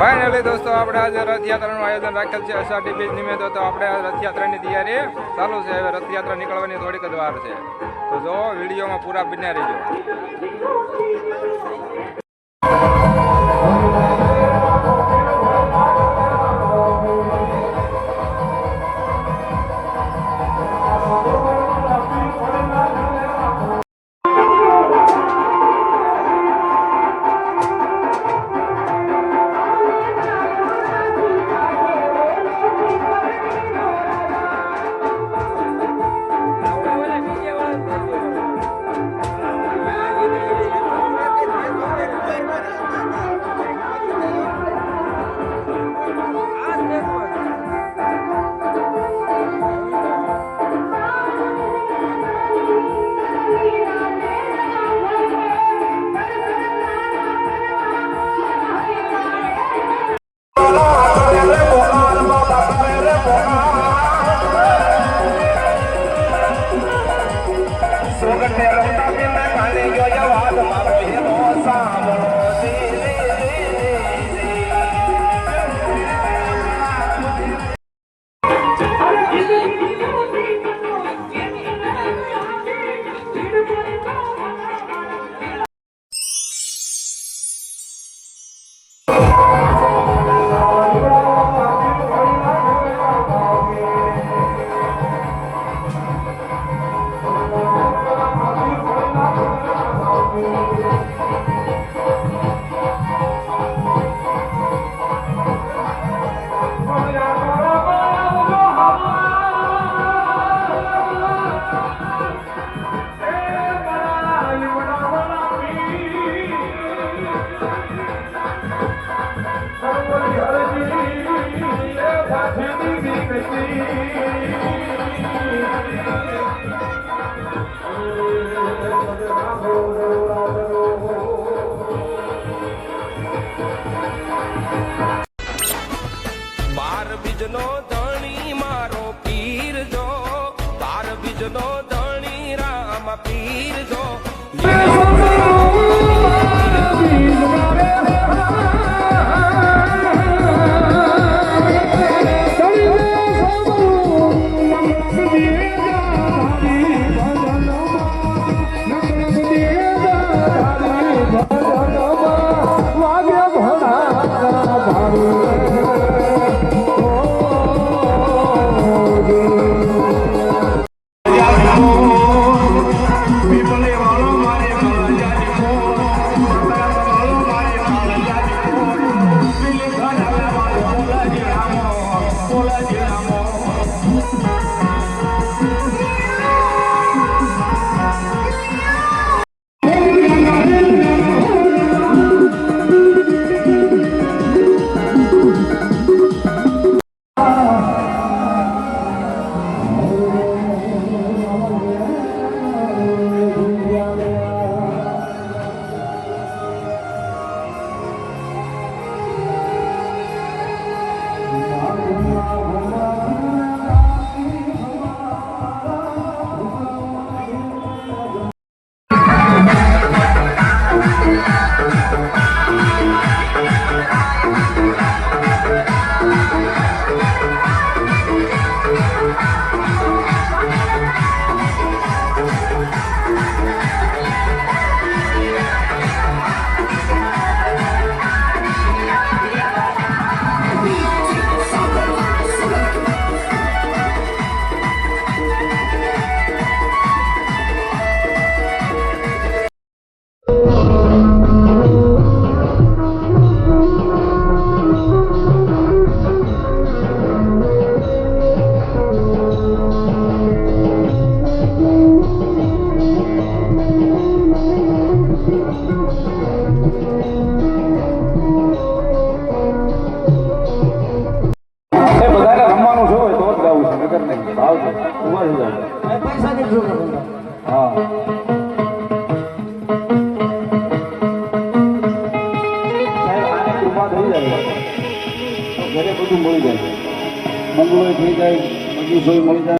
Finally દોસ્તો, આપણે આજે રથયાત્રાનું આયોજન રાખેલ છે અષાઢી બીજ નિમિત્તે. તો આપણે રથયાત્રાની તૈયારી ચાલુ છે. હવે રથયાત્રા નીકળવાની થોડીક જ વાર છે. તો જો, વિડીયોમાં પૂરા બન્યા રહીજો. બીજનો ધણી મારો પીર જો. બાર બીજનો ધણી રામ પીર જો. નહીં ભાવ છે ઊભા થઈ પૈસા કેટલું કરું હા ઘરે બધું મળી જાય મંગળો થઈ જાય મજૂસોય મળી જાય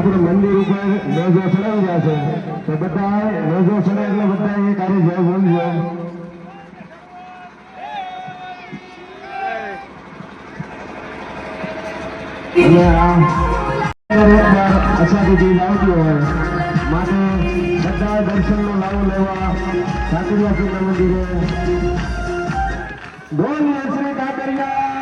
આપણે મંદિર ઉપર રોજો ચડાવી રહ્યા છે. તો બધા રોજો ચડે એટલે બધા એ કાર્ય જય બોલજો અને આ અષાઢી હોય બધા દર્શનનો લાવો લેવા ઠાકરિયા મંદિરે. બોલીએ શ્રી કાકરિયા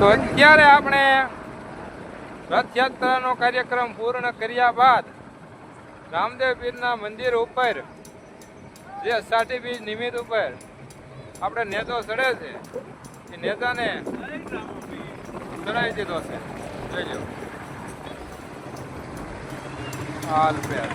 તો અત્યારે આપણે રથયાત્રાનો કાર્યક્રમ પૂર્ણ કર્યા બાદ રામદેવ પીરના મંદિર ઉપર, જે અષાઢી બીજ નિમિત્ત ઉપર આપણે નેતો ચડે છે. એ નેતાને ચડાવી દીધો છે. જોઈ લો. હાલ પેર